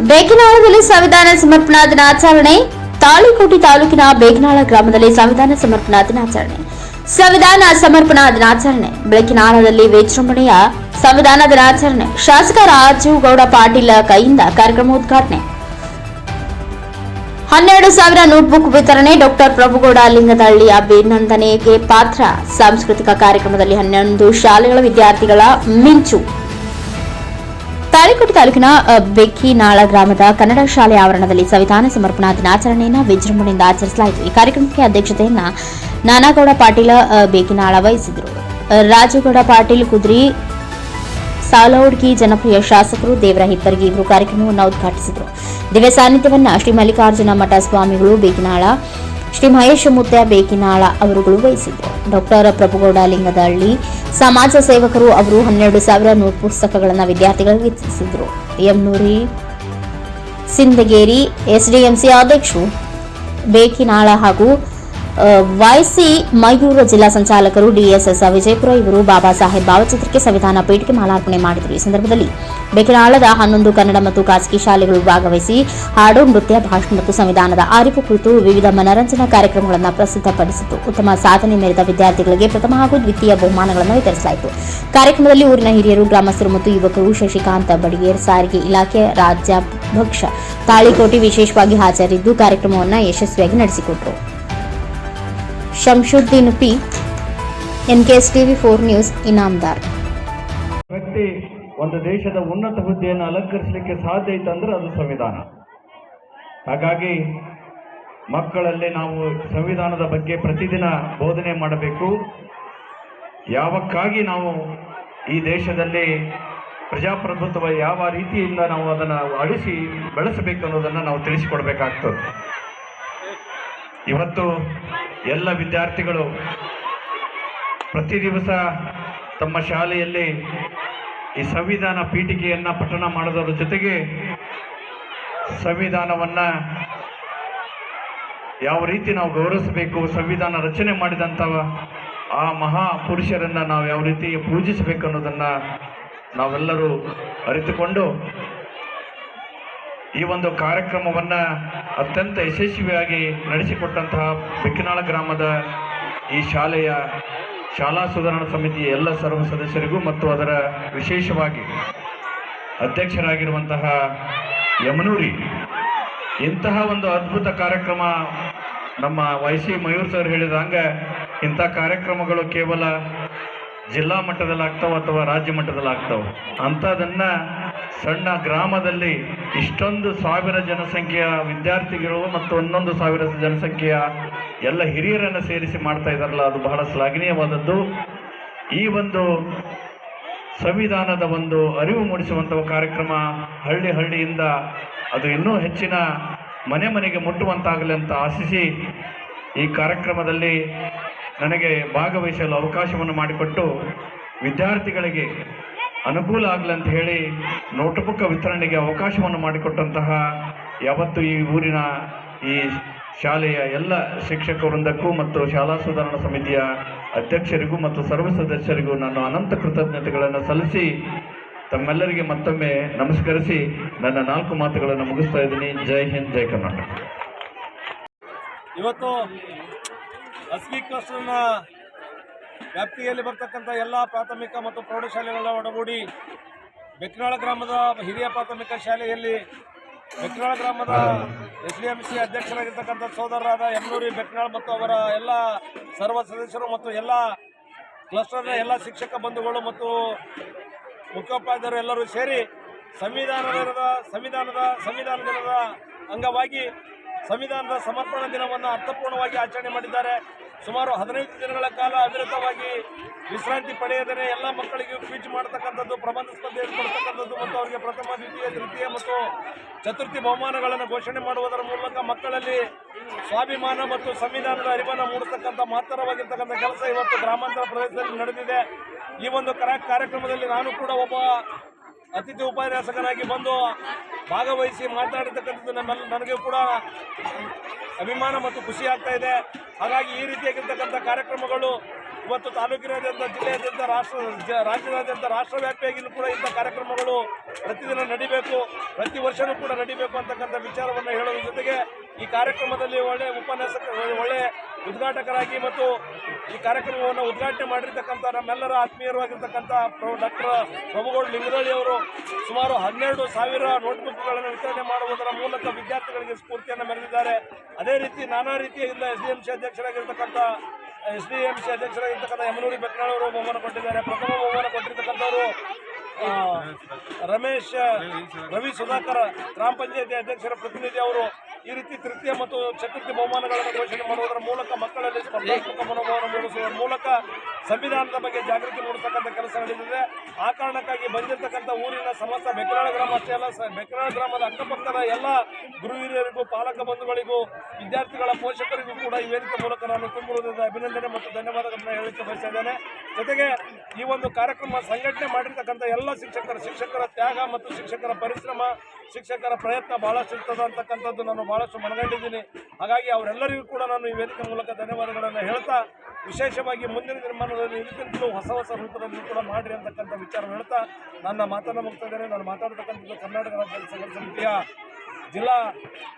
ಬೇಕಿನಾಳದಲ್ಲಿ ಸಂವಿಧಾನ ಸಮರ್ಪಣಾ ದಿನಾಚರಣೆ. ತಾಳಿಕೋಟೆ ತಾಲೂಕಿನ ಬೇಗನಾಳ ಗ್ರಾಮದಲ್ಲಿ ಸಂವಿಧಾನ ಸಮರ್ಪಣಾ ದಿನಾಚರಣೆ. ಸಂವಿಧಾನ ಸಮರ್ಪಣಾ ದಿನಾಚರಣೆ. ಬೆಳಕಿನಾಳದಲ್ಲಿ ವಿಜೃಂಭಣೆಯ ಸಂವಿಧಾನ ದಿನಾಚರಣೆ. ಶಾಸಕ ರಾಜು ಗೌಡ ಪಾಟೀಲ್ ಕೈಯಿಂದ ಕಾರ್ಯಕ್ರಮ ಉದ್ಘಾಟನೆ ಹನ್ನೆರಡು ಸಾವಿರ ನೋಟ್ಬುಕ್ ವಿತರಣೆ. ಡಾಕ್ಟರ್ ಪ್ರಭುಗೌಡ ಲಿಂಗದಹಳ್ಳಿ ಅಭಿನಂದನೆಗೆ ಪಾತ್ರ. ಸಾಂಸ್ಕೃತಿಕ ಕಾರ್ಯಕ್ರಮದಲ್ಲಿ ಹನ್ನೊಂದು ಶಾಲೆಗಳ ವಿದ್ಯಾರ್ಥಿಗಳ ಮಿಂಚು. ತಾಳಿಕೋಟೆ ತಾಲೂಕಿನ ಬೆಕ್ಕಿನಾಳ ಗ್ರಾಮದ ಕನ್ನಡ ಶಾಲೆ ಆವರಣದಲ್ಲಿ ಸಂವಿಧಾನ ಸಮರ್ಪಣಾ ದಿನಾಚರಣೆಯನ್ನು ವಿಜೃಂಭಣೆಯಿಂದ ಆಚರಿಸಲಾಯಿತು. ಈ ಕಾರ್ಯಕ್ರಮಕ್ಕೆ ಅಧ್ಯಕ್ಷತೆಯನ್ನ ನಾನಾಗೌಡ ಪಾಟೀಲ ಬೇಕಿನಾಳ ವಹಿಸಿದರು ರಾಜುಗೌಡ ಪಾಟೀಲ್, ಕುದ್ರಿ ಸಾಲೋಡ್ಗಿ ಜನಪ್ರಿಯ ಶಾಸಕರು ದೇವರ ಹಿಪ್ಪರ್ಗಿ ಇವರು ಕಾರ್ಯಕ್ರಮವನ್ನು ಉದ್ಘಾಟಿಸಿದರು. ದಿವ್ಯ ಸಾನ್ನಿಧ್ಯವನ್ನ ಶ್ರೀ ಮಲ್ಲಿಕಾರ್ಜುನ ಮಠ ಸ್ವಾಮಿಗಳು ಬೇಕಿನಾಳ ಶ್ರೀ ಮಹೇಶ ಮುತ್ಯ ಬೇಕಿನಾಳ ಅವರುಗಳು ವಹಿಸಿದ್ದರು. ಡಾಕ್ಟರ್ ಪ್ರಭುಗೌಡ ಲಿಂಗದಹಳ್ಳಿ, ಸಮಾಜ ಸೇವಕರು ಅವರು ಹನ್ನೆರಡು ಸಾವಿರ ನೋಟ್ ಪುಸ್ತಕಗಳನ್ನು ವಿದ್ಯಾರ್ಥಿಗಳಿಗೆ ವಿತರಿಸಿದರು ಯಮ್ನೂರಿ ಸಿಂದಗೇರಿ ಎಸ್ಡಿಎಂಸಿ ಅಧ್ಯಕ್ಷರು, ಬೇಕಿನಾಳ ಹಾಗೂ ವೈಸಿ ಮಯೂರ ಜಿಲ್ಲಾ ಸಂಚಾಲಕರು ಡಿಎಸ್ಎಸ್ ವಿಜಯಪುರ ಇವರು ಬಾಬಾ ಸಾಹೇಬ್ ಭಾವಚಿತ್ರಕ್ಕೆ ಸಂವಿಧಾನ ಪೀಠಕ್ಕೆ ಮಾಲಾರ್ಪಣೆ ಮಾಡಿದರು. ಈ ಸಂದರ್ಭದಲ್ಲಿ ಬೆಕ್ಕನಾಳದ ಹನ್ನೊಂದು ಕನ್ನಡ ಮತ್ತು ಖಾಸಗಿ ಶಾಲೆಗಳು ಭಾಗವಹಿಸಿ ಹಾಡು, ನೃತ್ಯ, ಭಾಷಣ ಮತ್ತು ಸಂವಿಧಾನದ ಅರಿವು ಕುರಿತು ವಿವಿಧ ಮನರಂಜನಾ ಕಾರ್ಯಕ್ರಮಗಳನ್ನು ಪ್ರಸಿದ್ಧಪಡಿಸಿತು. ಉತ್ತಮ ಸಾಧನೆ ಮೆರೆದ ವಿದ್ಯಾರ್ಥಿಗಳಿಗೆ ಪ್ರಥಮ ಹಾಗೂ ದ್ವಿತೀಯ ಬಹುಮಾನಗಳನ್ನು ವಿತರಿಸಲಾಯಿತು. ಕಾರ್ಯಕ್ರಮದಲ್ಲಿ ಊರಿನ ಹಿರಿಯರು, ಗ್ರಾಮಸ್ಥರು ಮತ್ತು ಯುವಕರು ಶಶಿಕಾಂತ ಬಡಿಗೇರ್, ಸಾರಿಗೆ ಇಲಾಖೆ ರಾಜ್ಯಾಧ್ಯಕ್ಷ ತಾಳಿಕೋಟೆ ವಿಶೇಷವಾಗಿ ಹಾಜರಿದ್ದು ಕಾರ್ಯಕ್ರಮವನ್ನು ಯಶಸ್ವಿಯಾಗಿ ನಡೆಸಿಕೊಟ್ಟರು Shamshuddin P N K S TV four news Inamdar. ವ್ಯಕ್ತಿ ಒಂದು ದೇಶದ ಉನ್ನತ ಹುದ್ದೆಯನ್ನು ಅಲಂಕರಿಸಲಿಕ್ಕೆ ಸಾಧ್ಯ ಇತ್ತಂದ್ರೆ ಅದು ಸಂವಿಧಾನ. ಹಾಗಾಗಿ ಮಕ್ಕಳಲ್ಲಿ ನಾವು ಸಂವಿಧಾನದ ಬಗ್ಗೆ ಪ್ರತಿದಿನ ಬೋಧನೆ ಮಾಡಬೇಕು. ಯಾವಕ್ಕಾಗಿ ನಾವು ಈ ದೇಶದಲ್ಲಿ ಪ್ರಜಾಪ್ರಭುತ್ವ ಯಾವ ರೀತಿಯಿಂದ ನಾವು ಅದನ್ನು ಅಳಿಸಿ ಬೆಳೆಸಬೇಕು ಅನ್ನೋದನ್ನು ನಾವು ತಿಳಿಸಿಕೊಡ್ಬೇಕಾಗ್ತದೆ. ಇವತ್ತು ಎಲ್ಲ ವಿದ್ಯಾರ್ಥಿಗಳು ಪ್ರತಿ ದಿವಸ ತಮ್ಮ ಶಾಲೆಯಲ್ಲಿ ಈ ಸಂವಿಧಾನ ಪೀಠಿಕೆಯನ್ನು ಪಠಣ ಮಾಡೋದರ ಜೊತೆಗೆ ಸಂವಿಧಾನವನ್ನು ಯಾವ ರೀತಿ ನಾವು ಗೌರವಿಸಬೇಕು, ಸಂವಿಧಾನ ರಚನೆ ಮಾಡಿದಂಥ ಆ ಮಹಾ ಪುರುಷರನ್ನು ನಾವು ಯಾವ ರೀತಿ ಪೂಜಿಸಬೇಕು ಅನ್ನೋದನ್ನು ನಾವೆಲ್ಲರೂ ಅರಿತುಕೊಂಡು ಈ ಒಂದು ಕಾರ್ಯಕ್ರಮವನ್ನು ಅತ್ಯಂತ ಯಶಸ್ವಿಯಾಗಿ ನಡೆಸಿಕೊಟ್ಟಂತಹ ಬೆಕ್ಕಿನಾಳ ಗ್ರಾಮದ ಈ ಶಾಲೆಯ ಶಾಲಾ ಸುಧಾರಣಾ ಸಮಿತಿಯ ಎಲ್ಲ ಸರ್ವ ಸದಸ್ಯರಿಗೂ ಮತ್ತು ಅದರ ವಿಶೇಷವಾಗಿ ಅಧ್ಯಕ್ಷರಾಗಿರುವಂತಹ ಯಮನೂರಿ, ಇಂತಹ ಒಂದು ಅದ್ಭುತ ಕಾರ್ಯಕ್ರಮ ನಮ್ಮ ವೈಸಿ ಮಯೂರ್ ಸರ್ ಹೇಳಿದಂಗೆ ಇಂಥ ಕಾರ್ಯಕ್ರಮಗಳು ಕೇವಲ ಜಿಲ್ಲಾ ಮಟ್ಟದಲ್ಲಿ ಆಗ್ತಾವ ಅಥವಾ ರಾಜ್ಯ ಮಟ್ಟದಲ್ಲಿ ಅಂಥದನ್ನು ಅಂಥದನ್ನ ಸಣ್ಣ ಗ್ರಾಮದಲ್ಲಿ ಇಷ್ಟೊಂದು ಸಾವಿರ ಜನಸಂಖ್ಯೆಯ ವಿದ್ಯಾರ್ಥಿಗಳು ಮತ್ತು ಒಂದೊಂದು ಸಾವಿರ ಜನಸಂಖ್ಯೆಯ ಎಲ್ಲ ಹಿರಿಯರನ್ನು ಸೇರಿಸಿ ಮಾಡ್ತಾ ಇದ್ದಾರಲ್ಲ, ಅದು ಬಹಳ ಶ್ಲಾಘನೀಯವಾದದ್ದು. ಈ ಒಂದು ಸಂವಿಧಾನದ ಒಂದು ಅರಿವು ಮೂಡಿಸುವಂಥ ಕಾರ್ಯಕ್ರಮ ಹಳ್ಳಿ ಹಳ್ಳಿಯಿಂದ ಅದು ಇನ್ನೂ ಹೆಚ್ಚಿನ ಮನೆ ಮನೆಗೆ ಮುಟ್ಟುವಂತಾಗಲಿ ಅಂತ ಆಶಿಸಿ ಈ ಕಾರ್ಯಕ್ರಮದಲ್ಲಿ ನನಗೆ ಭಾಗವಹಿಸಲು ಅವಕಾಶವನ್ನು ಮಾಡಿಕೊಟ್ಟು ವಿದ್ಯಾರ್ಥಿಗಳಿಗೆ ಅನುಕೂಲ ಆಗಲಿ ಅಂತ ಹೇಳಿ ನೋಟ್ಬುಕ್ ವಿತರಣೆಗೆ ಅವಕಾಶವನ್ನು ಮಾಡಿಕೊಟ್ಟಂತಹ ಯಾವತ್ತು ಈ ಊರಿನ ಈ ಶಾಲೆಯ ಎಲ್ಲ ಶಿಕ್ಷಕ ವೃಂದಕ್ಕೂ ಮತ್ತು ಶಾಲಾ ಸುಧಾರಣಾ ಸಮಿತಿಯ ಅಧ್ಯಕ್ಷರಿಗೂ ಮತ್ತು ಸರ್ವ ಸದಸ್ಯರಿಗೂ ನಾನು ಅನಂತ ಕೃತಜ್ಞತೆಗಳನ್ನು ಸಲ್ಲಿಸಿ ತಮ್ಮೆಲ್ಲರಿಗೆ ಮತ್ತೊಮ್ಮೆ ನಮಸ್ಕರಿಸಿ ನನ್ನ ನಾಲ್ಕು ಮಾತುಗಳನ್ನು ಮುಗಿಸ್ತಾ ಇದ್ದೀನಿ. ಜೈ ಹಿಂದ್, ಜೈ ಕರ್ನಾಟಕ. ಇವತ್ತು ವ್ಯಾಪ್ತಿಯಲ್ಲಿ ಬರ್ತಕ್ಕಂಥ ಎಲ್ಲ ಪ್ರಾಥಮಿಕ ಮತ್ತು ಪ್ರೌಢಶಾಲೆಗಳ ಒಡಗೂಡಿ ಬೆಕ್ನಾಳ ಗ್ರಾಮದ ಹಿರಿಯ ಪ್ರಾಥಮಿಕ ಶಾಲೆಯಲ್ಲಿ ಬೆಕ್ನಾಳ ಗ್ರಾಮದ ಎಸ್ ಡಿ ಎಂ ಸಿ ಅಧ್ಯಕ್ಷರಾಗಿರ್ತಕ್ಕಂಥ ಸೋದರರಾದ ಯಮ್ನೂರಿ ಬೆಕ್ನಾಳ್ ಮತ್ತು ಅವರ ಎಲ್ಲ ಸರ್ವ ಸದಸ್ಯರು ಮತ್ತು ಎಲ್ಲ ಕ್ಲಸ್ಟರ್ನ ಎಲ್ಲ ಶಿಕ್ಷಕ ಬಂಧುಗಳು ಮತ್ತು ಮುಖ್ಯೋಪಾಧ್ಯಾಯರು ಎಲ್ಲರೂ ಸೇರಿ ಸಂವಿಧಾನದ ಸಂವಿಧಾನದ ಸಂವಿಧಾನ ದಿನದ ಅಂಗವಾಗಿ ಸಂವಿಧಾನದ ಸಮರ್ಪಣಾ ದಿನವನ್ನು ಅರ್ಥಪೂರ್ಣವಾಗಿ ಆಚರಣೆ ಮಾಡಿದ್ದಾರೆ. ಸುಮಾರು ಹದಿನೈದು ದಿನಗಳ ಕಾಲ ಅವಿರತವಾಗಿ ವಿಶ್ರಾಂತಿ ಪಡೆಯದೇ ಎಲ್ಲ ಮಕ್ಕಳಿಗೂ ಕ್ವಿಜ್ ಮಾಡತಕ್ಕಂಥದ್ದು, ಪ್ರಬಂಧ ಸ್ಪರ್ಧೆಯಲ್ಲಿ ಕೊಡ್ತಕ್ಕಂಥದ್ದು ಮತ್ತು ಅವರಿಗೆ ಪ್ರಥಮ, ದ್ವಿತೀಯ, ತೃತೀಯ ಮತ್ತು ಚತುರ್ಥಿ ಬಹುಮಾನಗಳನ್ನು ಘೋಷಣೆ ಮಾಡುವುದರ ಮೂಲಕ ಮಕ್ಕಳಲ್ಲಿ ಸ್ವಾಭಿಮಾನ ಮತ್ತು ಸಂವಿಧಾನದ ಅರಿವನ್ನು ಮೂಡಿಸ್ತಕ್ಕಂಥ ಮಹತ್ತರವಾಗಿರ್ತಕ್ಕಂಥ ಕೆಲಸ ಇವತ್ತು ಗ್ರಾಮಾಂತರ ಪ್ರದೇಶದಲ್ಲಿ ನಡೆದಿದೆ. ಈ ಒಂದು ಕರ, ಕಾರ್ಯಕ್ರಮದಲ್ಲಿ ನಾನು ಕೂಡ ಒಬ್ಬ ಅತಿಥಿ ಉಪನ್ಯಾಸಕನಾಗಿ ಬಂದು ಭಾಗವಹಿಸಿ ಮಾತನಾಡಿರ್ತಕ್ಕಂಥದ್ದು ನಮ್ಮ ನನಗೆ ಕೂಡ ಅಭಿಮಾನ ಮತ್ತು ಖುಷಿ ಆಗ್ತಾ ಇದೆ. ಹಾಗಾಗಿ ಈ ರೀತಿಯಾಗಿರ್ತಕ್ಕಂಥ ಕಾರ್ಯಕ್ರಮಗಳು ಇವತ್ತು ತಾಲೂಕಿನಾದ್ಯಂತ, ಜಿಲ್ಲೆಯಾದ್ಯಂತ, ರಾಷ್ಟ್ರ ರಾಜ್ಯದಾದ್ಯಂತ ರಾಷ್ಟ್ರವ್ಯಾಪಿಯಾಗಿಯೂ ಕೂಡ ಇಂಥ ಕಾರ್ಯಕ್ರಮಗಳು ಪ್ರತಿದಿನ ನಡಿಬೇಕು. ಪ್ರತಿ ವರ್ಷವೂ ಕೂಡ ನಡಿಬೇಕು ಅಂತಕ್ಕಂಥ ವಿಚಾರವನ್ನು ಹೇಳೋದ್ರ ಜೊತೆಗೆ ಈ ಕಾರ್ಯಕ್ರಮದಲ್ಲಿ ಒಳ್ಳೆ ಉಪನ್ಯಾಸಕ, ಒಳ್ಳೆ ಉದ್ಘಾಟಕರಾಗಿ ಮತ್ತು ಈ ಕಾರ್ಯಕ್ರಮವನ್ನು ಉದ್ಘಾಟನೆ ಮಾಡಿರ್ತಕ್ಕಂಥ ನಮ್ಮೆಲ್ಲರ ಆತ್ಮೀಯರಾಗಿರ್ತಕ್ಕಂಥ ಡಾಕ್ಟರ್ ಪ್ರಭುಗೌಡ ಲಿಂಗದಳ್ಳಿ ಅವರು ಸುಮಾರು ಹನ್ನೆರಡು ಸಾವಿರ ನೋಟ್ಬುಕ್ಗಳನ್ನು ವಿತರಣೆ ಮಾಡುವುದರ ಮೂಲಕ ವಿದ್ಯಾರ್ಥಿಗಳಿಗೆ ಸ್ಫೂರ್ತಿಯನ್ನು ಮೆರೆದಿದ್ದಾರೆ. ಅದೇ ರೀತಿ ನಾನಾ ರೀತಿಯಿಂದ ಎಸ್ ಡಿ ಎಂ ಸಿ ಅಧ್ಯಕ್ಷರಾಗಿರ್ತಕ್ಕಂಥ ಎಸ್ ಡಿ ಎಂ ಸಿ ಅಧ್ಯಕ್ಷರಾಗಿರ್ತಕ್ಕಂಥ ಯಮನೂರಿ ಬೆಕ್ನಾಳವರು ಬಹುಮಾನ ಕೊಟ್ಟಿದ್ದಾರೆ. ಪ್ರಥಮ ಬಹುಮಾನ ಕೊಟ್ಟಿರ್ತಕ್ಕಂಥವರು ರಮೇಶ್ ರವಿ ಸುಧಾಕರ್, ಗ್ರಾಮ ಪಂಚಾಯತಿ ಅಧ್ಯಕ್ಷರ ಪ್ರತಿನಿಧಿ ಅವರು ಈ ರೀತಿ ತೃತೀಯ ಮತ್ತು ಚತುರ್ಥಿ ಬಹುಮಾನಗಳನ್ನು ಘೋಷಣೆ ಮಾಡುವುದರ ಮೂಲಕ ಮಕ್ಕಳಲ್ಲಿ ಸ್ಪರ್ಧಾತ್ಮಕ ಮನೋಭಾವವನ್ನು ಮೂಡಿಸುವ ಮೂಲಕ ಸಂವಿಧಾನದ ಬಗ್ಗೆ ಜಾಗೃತಿ ಮೂಡಿಸತಕ್ಕಂಥ ಕೆಲಸ ನಡೆದಿದೆ. ಆ ಕಾರಣಕ್ಕಾಗಿ ಬಂದಿರತಕ್ಕಂಥ ಊರಿನ ಸಮಸ್ತ ಬೆಕ್ರಾಳ ಗ್ರಾಮ ಅಷ್ಟೇ ಅಲ್ಲ ಬೆಕ್ರಾಳ ಗ್ರಾಮದ ಅಕ್ಕಪಕ್ಕದ ಎಲ್ಲ ಗುರು ಹಿರಿಯರಿಗೂ, ಪಾಲಕ ಬಂಧುಗಳಿಗೂ, ವಿದ್ಯಾರ್ಥಿಗಳ ಪೋಷಕರಿಗೂ ಕೂಡ ಈ ವೇದಿಕೆ ಮೂಲಕ ನಾನು ತುಂಬುವುದರಿಂದ ಅಭಿನಂದನೆ ಮತ್ತು ಧನ್ಯವಾದಗಳನ್ನು ಹೇಳಲಿಕ್ಕೆ ಬಯಸಿದ್ದೇನೆ ಜೊತೆಗೆ ಈ ಒಂದು ಕಾರ್ಯಕ್ರಮ ಸಂಘಟನೆ ಮಾಡಿರ್ತಕ್ಕಂಥ ಎಲ್ಲ ಶಿಕ್ಷಕರ ಶಿಕ್ಷಕರ ತ್ಯಾಗ ಮತ್ತು ಶಿಕ್ಷಕರ ಪರಿಶ್ರಮ ಶಿಕ್ಷಕರ ಪ್ರಯತ್ನ ಬಹಳಷ್ಟು ಇರ್ತದೆ ಅಂತಕ್ಕಂಥದ್ದು ನಾನು ಬಹಳಷ್ಟು ಮನಗಂಡಿದ್ದೀನಿ. ಹಾಗಾಗಿ ಅವರೆಲ್ಲರಿಗೂ ಕೂಡ ನಾನು ಈ ವೇದಿಕೆ ಮೂಲಕ ಧನ್ಯವಾದಗಳನ್ನು ಹೇಳ್ತಾ, ವಿಶೇಷವಾಗಿ ಮುಂದಿನ ನಿರ್ಮಾಣದಲ್ಲಿ ಇದಕ್ಕಿಂತಲೂ ಹೊಸ ಹೊಸ ರೂಪದಲ್ಲಿ ಕೂಡ ಮಾಡಿರಿ ಅಂತಕ್ಕಂಥ ವಿಚಾರ ಹೇಳ್ತಾ, ನನ್ನ ಮಾತನ್ನು ಮುಗ್ತಾ ಇದ್ದೇನೆ. ನಾನು ಮಾತಾಡ್ತಕ್ಕಂಥದ್ದು ಕರ್ನಾಟಕ ರಾಜ್ಯ ಸಂಘ ಸಮಿತಿಯ ಜಿಲ್ಲಾ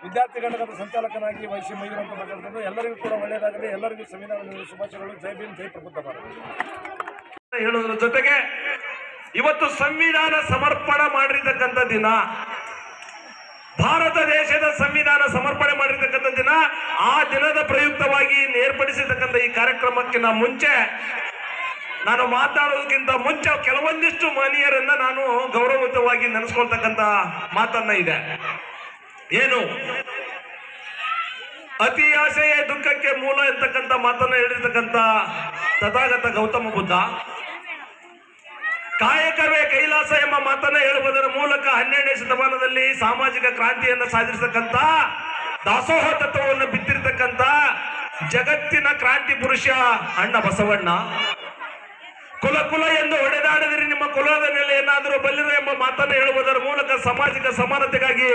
ವಿದ್ಯಾರ್ಥಿ ಘಟಕದ ಸಂಚಾಲಕನಾಗಿ ವಹಿಸಿ ಸಿ ಅಂತ ಎಲ್ಲರಿಗೂ ಕೂಡ ಒಳ್ಳೆಯದಾಗಲಿ. ಎಲ್ಲರಿಗೂ ಸಂವಿಧಾನ ದಿನದ ಶುಭಾಶಯಗಳು. ಜೈ ಭೀಮ್, ಜೈ ಪ್ರಬುದ್ಧ ಹೇಳೋದ್ರ ಜೊತೆಗೆ, ಇವತ್ತು ಸಂವಿಧಾನ ಸಮರ್ಪಣೆ ಮಾಡಿರ್ತಕ್ಕಂಥ ದಿನ. ಭಾರತ ದೇಶದ ಸಂವಿಧಾನ ಸಮರ್ಪಣೆ ಮಾಡಿರ್ತಕ್ಕಂಥ ದಿನ, ಆ ದಿನದ ಪ್ರಯುಕ್ತವಾಗಿ ಏರ್ಪಡಿಸಿರ್ತಕ್ಕಂಥ ಈ ಕಾರ್ಯಕ್ರಮಕ್ಕಿಂತ ಮುಂಚೆ, ನಾನು ಮಾತಾಡೋದಕ್ಕಿಂತ ಮುಂಚೆ ಕೆಲವೊಂದಿಷ್ಟು ಮಹನೀಯರನ್ನ ನಾನು ಗೌರವಯುತವಾಗಿ ನೆನೆಸ್ಕೊಳ್ತಕ್ಕಂಥ ಮಾತನ್ನ ಇದೆ. ಏನು? ಅತಿ ಆಸೆಯೇ ದುಃಖಕ್ಕೆ ಮೂಲ ಇರ್ತಕ್ಕಂಥ ಮಾತನ್ನ ಹೇಳಿರ್ತಕ್ಕಂಥ ತಥಾಗತ ಗೌತಮ ಬುದ್ಧ, ಕಾಯಕವೇ ಎಂಬ ಮಾತನ್ನ ಹೇಳುವುದರ ಮೂಲಕ ಹನ್ನೆರಡನೇ ಶತಮಾನದಲ್ಲಿ ಸಾಮಾಜಿಕ ಕ್ರಾಂತಿಯನ್ನು ಸಾಧಿಸತಕ್ಕಂತ ದಾಸೋಹ ತತ್ವವನ್ನು ಬಿತ್ತಿರ್ತಕ್ಕಂತ ಜಗತ್ತಿನ ಕ್ರಾಂತಿ ಪುರುಷ ಅಣ್ಣ ಬಸವಣ್ಣ. ಕುಲ ಕುಲ ಎಂದು ಹೊಡೆದಾಡಿದರೆ ನಿಮ್ಮ ಕುಲದ ನೆಲೆ ಏನಾದರೂ ಬಲ್ಲಿರು ಎಂಬ ಮಾತನ್ನು ಹೇಳುವುದರ ಮೂಲಕ ಸಾಮಾಜಿಕ ಸಮಾನತೆಗಾಗಿ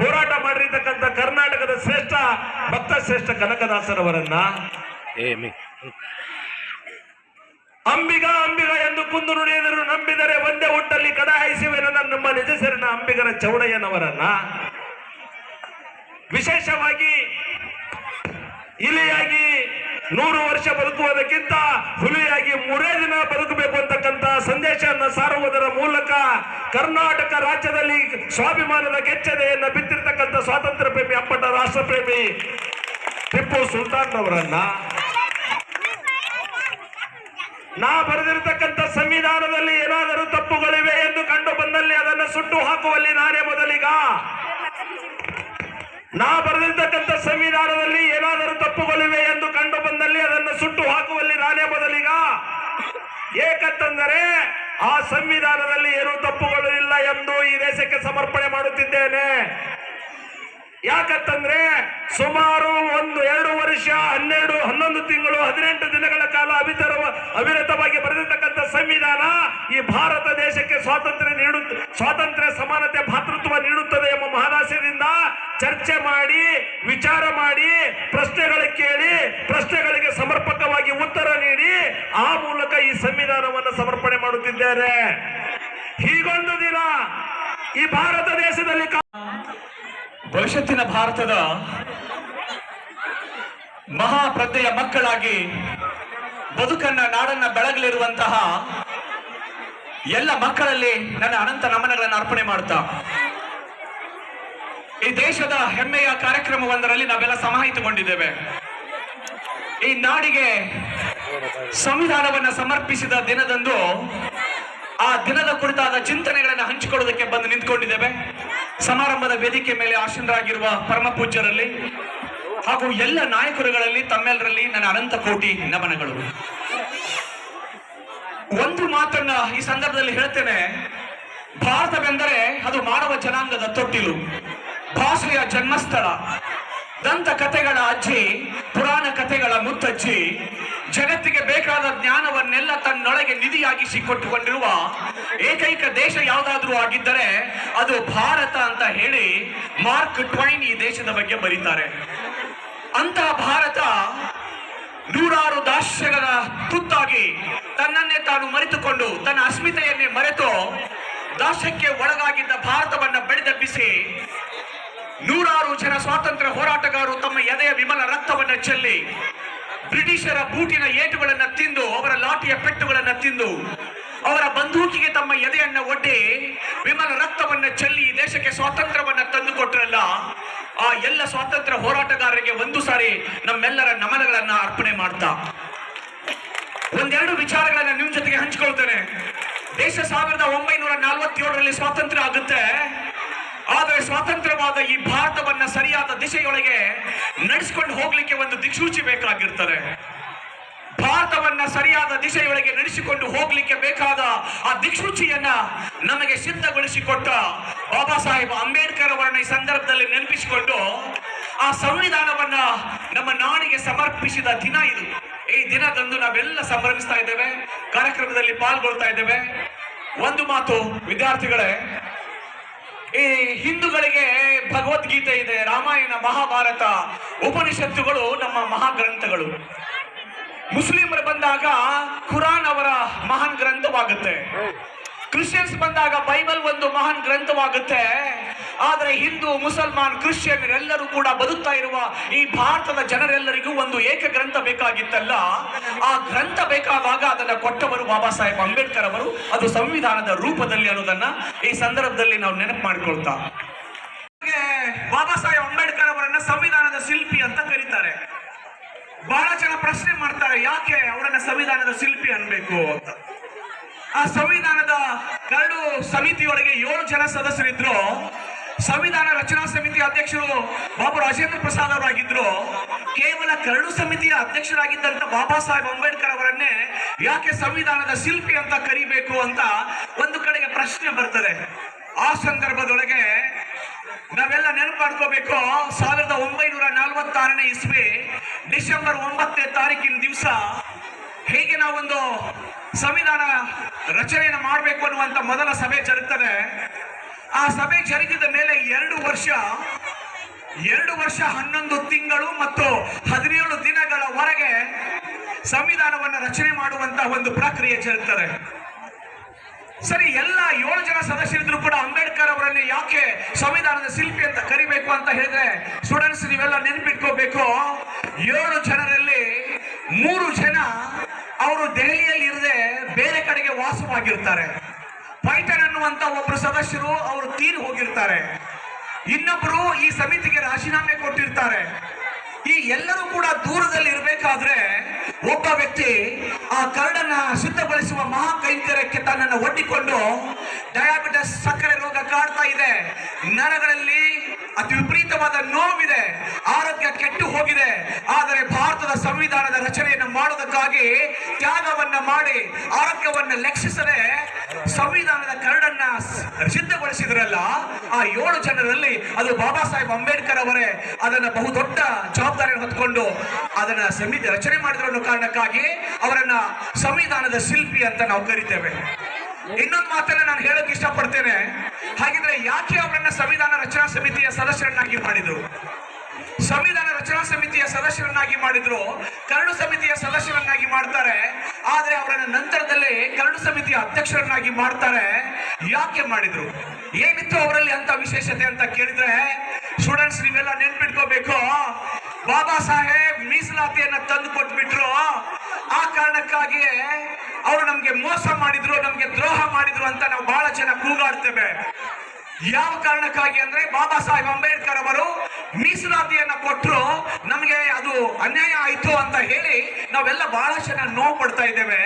ಹೋರಾಟ ಮಾಡಿರ್ತಕ್ಕಂಥ ಕರ್ನಾಟಕದ ಶ್ರೇಷ್ಠ ಭಕ್ತ ಶ್ರೇಷ್ಠ ಕನಕದಾಸರವರನ್ನ. ಅಂಬಿಗ ಅಂಬಿಗ ಎಂದು ಕುಂದು ನುಡಿಯದರು ನಂಬಿದರೆ ಒಂದೇ ಹುಟ್ಟಲ್ಲಿ ಕಡಹಾಯಿಸುವೆನ ನಮ್ಮ ನಿಜ ಸರಿನ ಅಂಬಿಗರ ಚೌಡಯ್ಯನವರನ್ನ. ವಿಶೇಷವಾಗಿ ಇಲಿಯಾಗಿ ನೂರು ವರ್ಷ ಬದುಕುವುದಕ್ಕಿಂತ ಹುಲಿಯಾಗಿ ಮೂರೇ ದಿನ ಬದುಕಬೇಕು ಅಂತಕ್ಕಂಥ ಸಂದೇಶವನ್ನು ಸಾರುವುದರ ಮೂಲಕ ಕರ್ನಾಟಕ ರಾಜ್ಯದಲ್ಲಿ ಸ್ವಾಭಿಮಾನದ ಕೆಚ್ಚದೆಯನ್ನು ಬಿತ್ತಿರ್ತಕ್ಕಂಥ ಸ್ವಾತಂತ್ರ್ಯ ಪ್ರೇಮಿ ಅಪ್ಪಟ ರಾಷ್ಟ್ರ ಪ್ರೇಮಿ ಟಿಪ್ಪು ಸುಲ್ತಾನ್ ಅವರನ್ನ ನಾ ಬರೆದಿರತಕ್ಕಂಥ ಸಂವಿಧಾನದಲ್ಲಿ ಏನಾದರೂ ತಪ್ಪುಗಳಿವೆ ಎಂದು ಕಂಡು ಬಂದಲ್ಲಿ ಅದನ್ನು ಸುಟ್ಟು ಹಾಕುವಲ್ಲಿ ನಾನೇ ಮೊದಲಿಗ. ನಾ ಬರೆದಿರ್ತಕ್ಕಂಥ ಸಂವಿಧಾನದಲ್ಲಿ ಏನಾದರೂ ತಪ್ಪುಗಳಿವೆ ಎಂದು ಕಂಡು ಬಂದಲ್ಲಿ ಅದನ್ನು ಸುಟ್ಟು ಹಾಕುವಲ್ಲಿ ನಾನೇ ಮೊದಲಿಗ. ಏಕಂತಂದರೆ ಆ ಸಂವಿಧಾನದಲ್ಲಿ ಏನೂ ತಪ್ಪುಗಳು ಇಲ್ಲ ಎಂದು ಈ ದೇಶಕ್ಕೆ ಸಮರ್ಪಣೆ ಮಾಡುತ್ತಿದ್ದೇನೆ. ಯಾಕಂತಂದ್ರೆ ಸುಮಾರು ಒಂದು ಎರಡು ವರ್ಷ, ಹನ್ನೆರಡು, ಹನ್ನೊಂದು ತಿಂಗಳು, ಹದಿನೆಂಟು ದಿನಗಳ ಕಾಲ ಅವಿತರ ಅವಿರತವಾಗಿ ಬರೆದಿರ್ತಕ್ಕಂಥ ಸಂವಿಧಾನ ಈ ಭಾರತ ದೇಶಕ್ಕೆ ಸ್ವಾತಂತ್ರ್ಯ ನೀಡು ಸ್ವಾತಂತ್ರ್ಯ, ಸಮಾನತೆ, ಭಾತೃತ್ವ ನೀಡುತ್ತದೆ ಎಂಬ ಮಹಾದಾಸ್ಯದಿಂದ ಚರ್ಚೆ ಮಾಡಿ, ವಿಚಾರ ಮಾಡಿ, ಪ್ರಶ್ನೆಗಳು ಕೇಳಿ, ಪ್ರಶ್ನೆಗಳಿಗೆ ಸಮರ್ಪಕವಾಗಿ ಉತ್ತರ ನೀಡಿ, ಆ ಮೂಲಕ ಈ ಸಂವಿಧಾನವನ್ನು ಸಮರ್ಪಣೆ ಮಾಡುತ್ತಿದ್ದಾರೆ ಹೀಗೊಂದು ದಿನ ಈ ಭಾರತ ದೇಶದಲ್ಲಿ ಭವಿಷ್ಯತ್ತಿನ ಭಾರತದ ಮಹಾಪ್ರಜ್ಞೆಯ ಮಕ್ಕಳಾಗಿ ಬದುಕನ್ನ, ನಾಡನ್ನ ಬೆಳಗಲಿರುವಂತಹ ಎಲ್ಲ ಮಕ್ಕಳಲ್ಲಿ ನನ್ನ ಅನಂತ ನಮನಗಳನ್ನು ಅರ್ಪಣೆ ಮಾಡ್ತಾ ಈ ದೇಶದ ಹೆಮ್ಮೆಯ ಕಾರ್ಯಕ್ರಮವೊಂದರಲ್ಲಿ ನಾವೆಲ್ಲ ಸಮಾಹಿತಗೊಂಡಿದ್ದೇವೆ. ಈ ನಾಡಿಗೆ ಸಂವಿಧಾನವನ್ನ ಸಮರ್ಪಿಸಿದ ದಿನದಂದು ಆ ದಿನದ ಕುರಿತಾದ ಚಿಂತನೆಗಳನ್ನು ಹಂಚಿಕೊಳ್ಳೋದಕ್ಕೆ ಬಂದು ನಿಂತ್ಕೊಂಡಿದ್ದೇವೆ. ಸಮಾರಂಭದ ವೇದಿಕೆ ಮೇಲೆ ಆಸೀನರಾಗಿರುವ ಪರಮ ಪೂಜ್ಯರಲ್ಲಿ ಹಾಗೂ ಎಲ್ಲ ನಾಯಕರುಗಳಲ್ಲಿ ತಮ್ಮೆಲ್ಲರಲ್ಲಿ ನನ್ನ ಅನಂತ ಕೋಟಿ ನಮನಗಳು. ಒಂದು ಮಾತನ್ನ ಈ ಸಂದರ್ಭದಲ್ಲಿ ಹೇಳ್ತೇನೆ. ಭಾರತವೆಂದರೆ ಅದು ಮಾನವ ಜನಾಂಗದ ತೊಟ್ಟಿಲು. ಭಾಷೆಯ ಜನ್ಮಸ್ಥಳ. ದಂತ ಕಥೆಗಳ ಅಜ್ಜಿ, ಪುರಾಣ ಕಥೆಗಳ ಮುತ್ತಜ್ಜಿ, ಜಗತ್ತಿಗೆ ಬೇಕಾದ ಜ್ಞಾನವನ್ನೆಲ್ಲ ತನ್ನೊಳಗೆ ನಿಧಿಯಾಗಿಸಿ ಕೊಟ್ಟುಕೊಂಡಿರುವ ಏಕೈಕ ದೇಶ ಯಾವುದಾದ್ರೂ ಆಗಿದ್ದರೆ ಅದು ಭಾರತ ಅಂತ ಹೇಳಿ ಮಾರ್ಕ್ ಟ್ವೈನ್ ಈ ದೇಶದ ಬಗ್ಗೆ ಬರೀತಾರೆ. ಅಂತಹ ಭಾರತ ನೂರಾರು ದಾಸ್ಯಗಳ ತುತ್ತಾಗಿ ತನ್ನನ್ನೇ ತಾನು ಮರೆತುಕೊಂಡು ತನ್ನ ಅಸ್ಮಿತೆಯನ್ನೇ ಮರೆತು ದಾಸ್ಯಕ್ಕೆ ಒಳಗಾಗಿದ್ದ ಭಾರತವನ್ನ ಬೆಳೆದೆಬ್ಬಿಸಿ ನೂರಾರು ಜನ ಸ್ವಾತಂತ್ರ್ಯ ಹೋರಾಟಗಾರರು ತಮ್ಮ ಎದೆಯ ವಿಮಲ ರಕ್ತವನ್ನ ಚೆಲ್ಲಿ ಬ್ರಿಟಿಷರ ಬೂಟಿನ ಏಟುಗಳನ್ನ ತಿಂದು ಅವರ ಲಾಠಿಯ ಪೆಟ್ಟುಗಳನ್ನ ತಿಂದು ಅವರ ಬಂದೂಕಿಗೆ ತಮ್ಮ ಎದೆಯನ್ನ ಒಡ್ಡಿ ವಿಮಲ ರಕ್ತವನ್ನ ಚೆಲ್ಲಿ ದೇಶಕ್ಕೆ ಸ್ವಾತಂತ್ರ್ಯವನ್ನ ತಂದುಕೊಟ್ರಲ್ಲ. ಆ ಎಲ್ಲ ಸ್ವಾತಂತ್ರ್ಯ ಹೋರಾಟಗಾರರಿಗೆ ಒಂದು ಸಾರಿ ನಮ್ಮೆಲ್ಲರ ನಮನಗಳನ್ನ ಅರ್ಪಣೆ ಮಾಡ್ತಾ. ಒಂದೆರಡು ವಿಚಾರಗಳನ್ನ ನಿಮ್ ಜೊತೆಗೆ ಹಂಚಿಕೊಳ್ತೇನೆ. ದೇಶ ಸಾವಿರದ ಒಂಬೈನೂರ ನಲವತ್ತೇಳರಲ್ಲಿ ಸ್ವಾತಂತ್ರ್ಯ ಆಗುತ್ತೆ. ಆದರೆ ಸ್ವಾತಂತ್ರ್ಯವಾದ ಈ ಭಾರತವನ್ನ ಸರಿಯಾದ ದಿಶೆಯೊಳಗೆ ನಡೆಸ್ಕೊಂಡು ಹೋಗ್ಲಿಕ್ಕೆ ಒಂದು ದಿಕ್ಸೂಚಿ ಬೇಕಾಗಿರ್ತದೆ. ಭಾರತವನ್ನ ಸರಿಯಾದ ದಿಶೆಯೊಳಗೆ ನಡೆಸಿಕೊಂಡು ಹೋಗ್ಲಿಕ್ಕೆ ಬೇಕಾದ ಆ ದಿಕ್ಸೂಚಿಯನ್ನ ನಮಗೆ ಸಿದ್ಧಗೊಳಿಸಿಕೊಟ್ಟ ಬಾಬಾ ಸಾಹೇಬ್ ಅಂಬೇಡ್ಕರ್ ಅವರನ್ನ ಈ ಸಂದರ್ಭದಲ್ಲಿ ನೆನಪಿಸಿಕೊಂಡು ಆ ಸಂವಿಧಾನವನ್ನ ನಮ್ಮ ನಾಡಿಗೆ ಸಮರ್ಪಿಸಿದ ದಿನ ಇದು. ಈ ದಿನದಂದು ನಾವೆಲ್ಲ ಸಂಭ್ರಮಿಸ್ತಾ ಇದ್ದೇವೆ, ಕಾರ್ಯಕ್ರಮದಲ್ಲಿ ಪಾಲ್ಗೊಳ್ತಾ ಇದ್ದೇವೆ. ಒಂದು ಮಾತು, ವಿದ್ಯಾರ್ಥಿಗಳೇ, ಈ ಹಿಂದೂಗಳಿಗೆ ಭಗವದ್ಗೀತೆ ಇದೆ, ರಾಮಾಯಣ, ಮಹಾಭಾರತ, ಉಪನಿಷತ್ತುಗಳು ನಮ್ಮ ಮಹಾಗ್ರಂಥಗಳು. ಮುಸ್ಲಿಮರು ಬಂದಾಗ ಕುರಾನ್ ಅವರ ಮಹಾನ್ ಗ್ರಂಥವಾಗುತ್ತೆ. ಕ್ರಿಶ್ಚಿಯನ್ಸ್ ಬಂದಾಗ ಬೈಬಲ್ ಒಂದು ಮಹಾನ್ ಗ್ರಂಥವಾಗುತ್ತೆ. ಆದರೆ ಹಿಂದೂ, ಮುಸಲ್ಮಾನ್, ಕ್ರಿಶ್ಚಿಯನ್ ಎಲ್ಲರೂ ಕೂಡ ಬದುಕ್ತಾ ಇರುವ ಈ ಭಾರತದ ಜನರೆಲ್ಲರಿಗೂ ಒಂದು ಏಕ ಗ್ರಂಥ ಬೇಕಾಗಿತ್ತಲ್ಲ. ಆ ಗ್ರಂಥ ಬೇಕಾದಾಗ ಅದನ್ನು ಕೊಟ್ಟವರು ಬಾಬಾ ಸಾಹೇಬ್ ಅಂಬೇಡ್ಕರ್ ಅವರು. ಅದು ಸಂವಿಧಾನದ ರೂಪದಲ್ಲಿ ಅನ್ನೋದನ್ನ ಈ ಸಂದರ್ಭದಲ್ಲಿ ನಾವು ನೆನಪು ಮಾಡಿಕೊಳ್ತಾ. ಬಾಬಾ ಸಾಹೇಬ್ ಅಂಬೇಡ್ಕರ್ ಅವರನ್ನ ಸಂವಿಧಾನದ ಶಿಲ್ಪಿ ಅಂತ ಕರೀತಾರೆ. ಬಹಳ ಜನ ಪ್ರಶ್ನೆ ಮಾಡ್ತಾರೆ, ಯಾಕೆ ಅವರನ್ನ ಸಂವಿಧಾನದ ಶಿಲ್ಪಿ ಅನ್ಬೇಕು? ಅಂತ. ಆ ಸಂವಿಧಾನದ ಕರಡು ಸಮಿತಿಯೊಳಗೆ ಏಳು ಜನ ಸದಸ್ಯರಿದ್ರು. ಸಂವಿಧಾನ ರಚನಾ ಸಮಿತಿ ಅಧ್ಯಕ್ಷರು ಬಾಬು ರಾಜೇಂದ್ರ ಪ್ರಸಾದ್ ಅವರಾಗಿದ್ರು. ಕೇವಲ ಕರಡು ಸಮಿತಿಯ ಅಧ್ಯಕ್ಷರಾಗಿದ್ದಂತ ಬಾಬಾ ಸಾಹೇಬ್ ಅಂಬೇಡ್ಕರ್ ಅವರನ್ನೇ ಯಾಕೆ ಸಂವಿಧಾನದ ಶಿಲ್ಪಿ ಅಂತ ಕರಿಬೇಕು ಅಂತ ಒಂದು ಕಡೆಗೆ ಪ್ರಶ್ನೆ ಬರ್ತದೆ. ಆ ಸಂದರ್ಭದೊಳಗೆ ನಾವೆಲ್ಲ ನೆನಪು ಮಾಡ್ಕೋಬೇಕು ಸಾವಿರದ ಒಂಬೈನೂರ ನಲವತ್ತಾರನೇ ಇಸ್ವಿ ಡಿಸೆಂಬರ್ ಒಂಬತ್ತನೇ ತಾರೀಕಿನ ದಿವಸ ಹೇಗೆ ನಾವೊಂದು ಸಂವಿಧಾನ ರಚನೆಯನ್ನು ಮಾಡಬೇಕು ಅನ್ನುವಂಥ ಮೊದಲ ಸಭೆ ಜರುಗ್ತದೆ. ಆ ಸಭೆ ಜರುಗಿದ ಮೇಲೆ ಎರಡು ವರ್ಷ ಎರಡು ವರ್ಷ ಹನ್ನೊಂದು ತಿಂಗಳು ಮತ್ತು ಹದಿನೇಳು ದಿನಗಳವರೆಗೆ ಸಂವಿಧಾನವನ್ನು ರಚನೆ ಮಾಡುವಂತಹ ಒಂದು ಪ್ರಕ್ರಿಯೆ ಜರುಗ್ತದೆ. ಸರಿ, ಎಲ್ಲ ಏಳು ಜನ ಸದಸ್ಯರಿದ್ರು ಕೂಡ ಅಂಬೇಡ್ಕರ್ ಅವರನ್ನು ಯಾಕೆ ಸಂವಿಧಾನದ ಶಿಲ್ಪಿ ಅಂತ ಕರಿಬೇಕು ಅಂತ ಹೇಳಿದ್ರೆ ಸ್ಟೂಡೆಂಟ್ಸ್ ನೀವೆಲ್ಲ ನೆನ್ಪಿಟ್ಕೋಬೇಕು. ಏಳು ಜನರಲ್ಲಿ ಮೂರು ಜನ ಅವರು ದೆಹಲಿಯಲ್ಲಿ ಇರದೆ ಬೇರೆ ಕಡೆಗೆ ವಾಸವಾಗಿರ್ತಾರೆ. ಪೈಟನ್ ಅನ್ನುವಂತ ಒಬ್ಬರು ಸದಸ್ಯರು ಅವರು ತೀರಿ ಹೋಗಿರ್ತಾರೆ. ಇನ್ನೊಬ್ಬರು ಈ ಸಮಿತಿಗೆ ರಾಜೀನಾಮೆ ಕೊಟ್ಟಿರ್ತಾರೆ. ಈ ಎಲ್ಲರೂ ಕೂಡ ದೂರದಲ್ಲಿ ಇರಬೇಕಾದ್ರೆ ಒಬ್ಬ ವ್ಯಕ್ತಿ ಆ ಕರಡನ್ನ ಶುದ್ಧಗೊಳಿಸುವ ಮಹಾ ಕೈಂಕರ್ಯಕ್ಕೆ ತನ್ನನ್ನು ಒಡ್ಡಿಕೊಂಡು ಡಯಾಬಿಟಿಸ್ ಸಕ್ಕರೆ ರೋಗ ಕಾಡ್ತಾ ಇದೆ. ನರಗಳಲ್ಲಿ ಅತಿ ವಿಪರೀತವಾದ ನೋವಿದೆ, ಆರೋಗ್ಯ ಕೆಟ್ಟು ಹೋಗಿದೆ. ಆದರೆ ಭಾರತದ ಸಂವಿಧಾನದ ರಚನೆಯನ್ನು ಮಾಡೋದಕ್ಕಾಗಿ ತ್ಯಾಗವನ್ನ ಮಾಡಿ, ಆರೋಗ್ಯವನ್ನ ಲೆಕ್ಕಿಸದೆ ಸಂವಿಧಾನದ ಕರಡನ್ನ ಸಿದ್ಧಗೊಳಿಸಿದ್ರಲ್ಲ, ಆ ಏಳು ಜನರಲ್ಲಿ ಅದು ಬಾಬಾ ಸಾಹೇಬ್ ಅಂಬೇಡ್ಕರ್ ಅವರೇ ಅದನ್ನ ಬಹುದೊಡ್ಡ ಜವಾಬ್ದಾರಿಯನ್ನು ಹೊತ್ಕೊಂಡು ಅದನ್ನ ಸಮಿತಿ ರಚನೆ ಮಾಡಿದ್ರು ಕಾರಣಕ್ಕಾಗಿ ಅವರನ್ನ ಸಂವಿಧಾನದ ಶಿಲ್ಪಿ ಅಂತ ನಾವು ಕರಿತೇವೆ. ಇನ್ನೊಂದು ಮಾತನ್ನ ನಾನು ಹೇಳಕ್ ಇಷ್ಟಪಡ್ತೇನೆ. ಹಾಗಿದ್ರೆ ಯಾಕೆ ಅವರನ್ನ ಸಂವಿಧಾನ ರಚನಾ ಸಮಿತಿಯ ಸದಸ್ಯರನ್ನಾಗಿ ಮಾಡಿದ್ರು? ಸಂವಿಧಾನ ರಚನಾ ಸಮಿತಿಯ ಸದಸ್ಯರನ್ನಾಗಿ ಮಾಡಿದ್ರು, ಕರಡು ಸಮಿತಿಯ ಸದಸ್ಯರನ್ನಾಗಿ ಮಾಡ್ತಾರೆ, ಆದ್ರೆ ಅವರನ್ನ ನಂತರದಲ್ಲಿ ಕರಡು ಸಮಿತಿಯ ಅಧ್ಯಕ್ಷರನ್ನಾಗಿ ಮಾಡ್ತಾರೆ. ಯಾಕೆ ಮಾಡಿದ್ರು? ಏನಿತ್ತು ಅವರಲ್ಲಿ ಅಂತ ವಿಶೇಷತೆ ಅಂತ ಕೇಳಿದ್ರೆ, ಸ್ಟೂಡೆಂಟ್ಸ್, ನೀವೆಲ್ಲ ನೆನ್ಪಿಟ್ಕೋಬೇಕು. ಬಾಬಾ ಸಾಹೇಬ್ ಮೀಸಲಾತಿಯನ್ನ ತಂದು ಕೊಟ್ಬಿಟ್ರು ಆ ಕಾರಣಕ್ಕಾಗಿಯೇ ಅವರು ನಮ್ಗೆ ಮೋಸ ಮಾಡಿದ್ರು, ನಮ್ಗೆ ದ್ರೋಹ ಮಾಡಿದ್ರು ಅಂತ ನಾವು ಬಹಳ ಜನ ಕೂಗಾಡ್ತೇವೆ. ಯಾವ ಕಾರಣಕ್ಕಾಗಿ ಅಂದ್ರೆ ಬಾಬಾ ಸಾಹೇಬ್ ಅಂಬೇಡ್ಕರ್ ಅವರು ಮೀಸಲಾತಿಯನ್ನ ಕೊಟ್ಟರು ನಮಗೆ ಅದು ಅನ್ಯಾಯ ಆಯ್ತು ಅಂತ ಹೇಳಿ ನಾವೆಲ್ಲ ಬಹಳ ಜನ ನೋವು ಪಡ್ತಾ ಇದ್ದೇವೆ.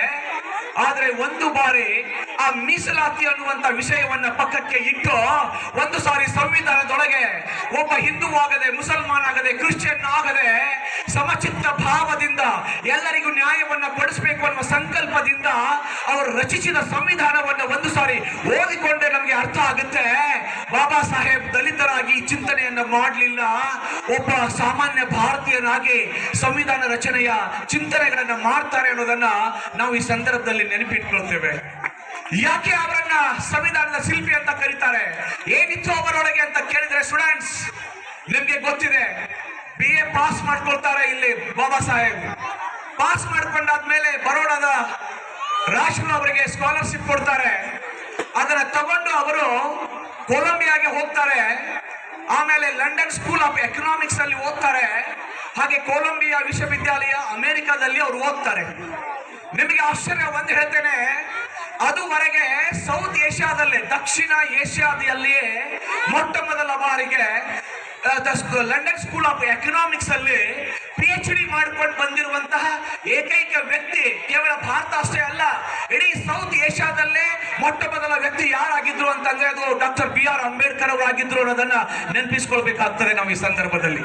ಆದ್ರೆ ಒಂದು ಬಾರಿ ಆ ಮೀಸಲಾತಿ ಅನ್ನುವಂತ ವಿಷಯವನ್ನ ಪಕ್ಕಕ್ಕೆ ಇಟ್ಟು ಒಂದು ಸಾರಿ ಸಂವಿಧಾನದೊಳಗೆ ಒಬ್ಬ ಹಿಂದೂ ಆಗದೆ, ಮುಸಲ್ಮಾನ್ ಆಗದೆ, ಕ್ರಿಶ್ಚಿಯನ್ ಆಗದೆ ಸಮಚಿತ್ತ ಭಾವದಿಂದ ಎಲ್ಲರಿಗೂ ನ್ಯಾಯವನ್ನ ಕೊಡಿಸಬೇಕು ಅನ್ನುವ ಸಂಕಲ್ಪದಿಂದ ಅವರು ರಚಿಸಿದ ಸಂವಿಧಾನವನ್ನ ಒಂದು ಸಾರಿ ಓದಿಕೊಂಡೆ ನಮಗೆ ಅರ್ಥ ಆಗುತ್ತೆ. ಬಾಬಾ ಸಾಹೇಬ್ ದಲಿತರಾಗಿ ಚಿಂತನೆಯನ್ನು ಮಾಡಲಿಲ್ಲ. ಒಬ್ಬ ಸಾಮಾನ್ಯ ಭಾರತೀಯನಾಗಿ ಸಂವಿಧಾನ ರಚನೆಯ ಚಿಂತನೆಗಳನ್ನ ಮಾಡ್ತಾರೆ ಅನ್ನೋದನ್ನ ನಾವು ಈ ಸಂದರ್ಭದಲ್ಲಿ ನೆನಪಿಟ್ಕೊಳ್ತೇವೆ. ಯಾಕೆ ಅವರನ್ನ ಸಂವಿಧಾನದ ಶಿಲ್ಪಿ ಅಂತ ಕರೀತಾರೆ? ಏನಿತ್ತು ಅವರೊಳಗೆ ಅಂತ ಕೇಳಿದ್ರೆ ಸ್ಟೂಡೆಂಟ್ಸ್, ನಿಮ್ಗೆ ಗೊತ್ತಿದೆ. ಬಿ ಎ ಪಾಸ್ ಮಾಡ್ಕೊಳ್ತಾರೆ ಇಲ್ಲಿ ಬಾಬಾ ಸಾಹೇಬ್. ಪಾಸ್ ಮಾಡ್ಕೊಂಡಾದ್ಮೇಲೆ ಬರೋಡಾದ ರಾಷ್ಟ್ರ ಅವರಿಗೆ ಸ್ಕಾಲರ್ಶಿಪ್ ಕೊಡ್ತಾರೆ. ಕೊಲಂಬಿಯಾಗೆ ಹೋಗ್ತಾರೆ. ಆಮೇಲೆ ಲಂಡನ್ ಸ್ಕೂಲ್ ಆಫ್ ಎಕನಾಮಿಕ್ಸ್ ಅಲ್ಲಿ ಓದ್ತಾರೆ. ಹಾಗೆ ಕೊಲಂಬಿಯಾ ವಿಶ್ವವಿದ್ಯಾಲಯ ಅಮೆರಿಕಾದಲ್ಲಿ ಅವರು ಓದ್ತಾರೆ. ನಿಮಗೆ ಆಶ್ಚರ್ಯ, ಒಂದು ಹೇಳ್ತೇನೆ. ಅದುವರೆಗೆ ಸೌತ್ ಏಷ್ಯಾದಲ್ಲಿ, ದಕ್ಷಿಣ ಏಷ್ಯಾದಲ್ಲಿಯೇ ಮೊಟ್ಟ ಮೊದಲ ಬಾರಿಗೆ ಲಂಡನ್ ಸ್ಕೂಲ್ ಆಫ್ ಎಕನಾಮಿಕ್ಸ್ ಅಲ್ಲಿ ಪಿ ಎಚ್ ಡಿ ಮಾಡ್ಕೊಂಡು ಬಂದಿರುವಂತಹ ಏಕೈಕ ವ್ಯಕ್ತಿ ಕೇವಲ ಭಾರತ ಅಷ್ಟೇ ಅಲ್ಲ, ಇಡೀ ಸೌತ್ ಏಷ್ಯಾದಲ್ಲೇ ಮೊಟ್ಟ ಮೊದಲ ವ್ಯಕ್ತಿ ಯಾರಾಗಿದ್ರು ಅಂತಂದ್ರೆ ಅದು ಡಾಕ್ಟರ್ ಬಿ ಆರ್ ಅಂಬೇಡ್ಕರ್ ಅವರಾಗಿದ್ರು ಅನ್ನೋದನ್ನ ನೆನಪಿಸ್ಕೊಳ್ಬೇಕಾಗ್ತದೆ ನಾವು ಈ ಸಂದರ್ಭದಲ್ಲಿ.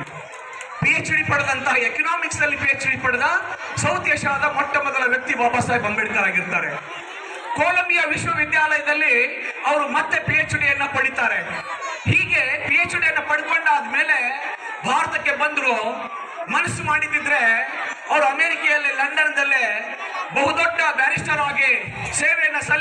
ಪಿ ಎಚ್ ಡಿ ಪಡೆದಂತಹ ಎಕನಾಮಿಕ್ಸ್ ಅಲ್ಲಿ ಪಿ ಎಚ್ ಡಿ ಪಡೆದ ಸೌತ್ ಏಷ್ಯಾದ ಮೊಟ್ಟ ಮೊದಲ ವ್ಯಕ್ತಿ ಬಾಬಾ ಸಾಹೇಬ್ ಅಂಬೇಡ್ಕರ್ ಆಗಿರ್ತಾರೆ. ಕೊಲಂಬಿಯಾ ವಿಶ್ವವಿದ್ಯಾಲಯದಲ್ಲಿ ಅವರು ಮತ್ತೆ ಪಿ ಎಚ್ ಡಿಯನ್ನ ಪಡಿತಾರೆ. ಹೀಗೆ ಪಿ ಎಚ್ ಡಿಯನ್ನು ಪಡ್ಕೊಂಡಾದ್ಮೇಲೆ ಭಾರತಕ್ಕೆ ಬಂದ್ರು ಮನಸ್ಸು ಮಾಡಿದ್ರೆ ಅವರು ಅಮೆರಿಕೆಯಲ್ಲಿ ಲಂಡನ್ದಲ್ಲೇ ಬಹುದೊಡ್ಡ ಬ್ಯಾರಿಸ್ಟರ್ ಆಗಿ ಸೇವೆಯನ್ನು ಸಲ್ಲಿ